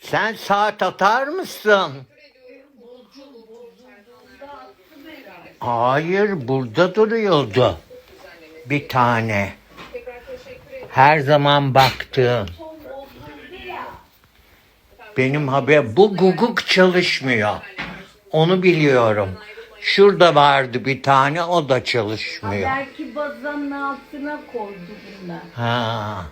Sen saat atar mısın? Hayır, burada duruyordu. Bir tane. Her zaman baktığım. Benim haber bu guguk çalışmıyor. Onu biliyorum. Şurada vardı bir tane o da çalışmıyor. Belki bazanın altına koydu bunlar. Ha.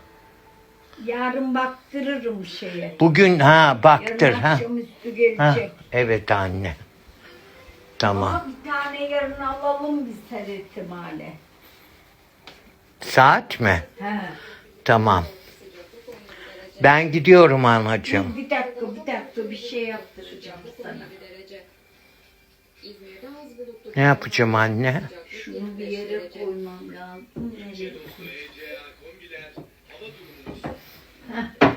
Yarın baktırırım şeye. Bugün ha baktır Yarın ha. akşamüstü ha. gelecek. Evet anne. Tamam. Ama bir tane yarın alalım biz her ihtimale. Saat mi? He. Tamam. Ben gidiyorum anacığım. Bir dakika bir dakika bir şey yaptıracağım sana. Ne yapacağım anne? Şunu bir yere koymam lazım. Nereye koyayım? Heh.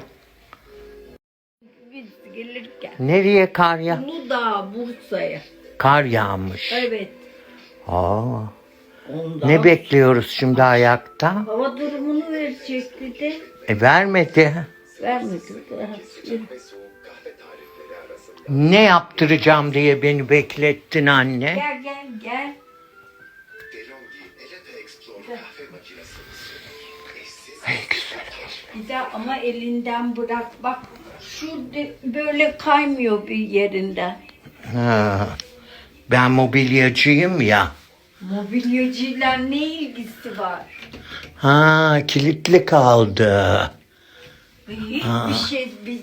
Biz gelirken. Nereye kar ya? Uludağ, Bursa'ya. Kar yağmış. Evet. Aa, Ondan. ne bekliyoruz şimdi ayakta? Hava durumunu verecekti de E vermedi. vermedi. Ne yaptıracağım diye beni beklettin anne. Gel gel gel. Ey güzel. Bir de ama elinden bırak. Bak şu de- böyle kaymıyor bir yerinden. Ha, ben mobilyacıyım ya. Mobilyacıyla ne ilgisi var? Ha kilitli kaldı. Hiçbir şey biz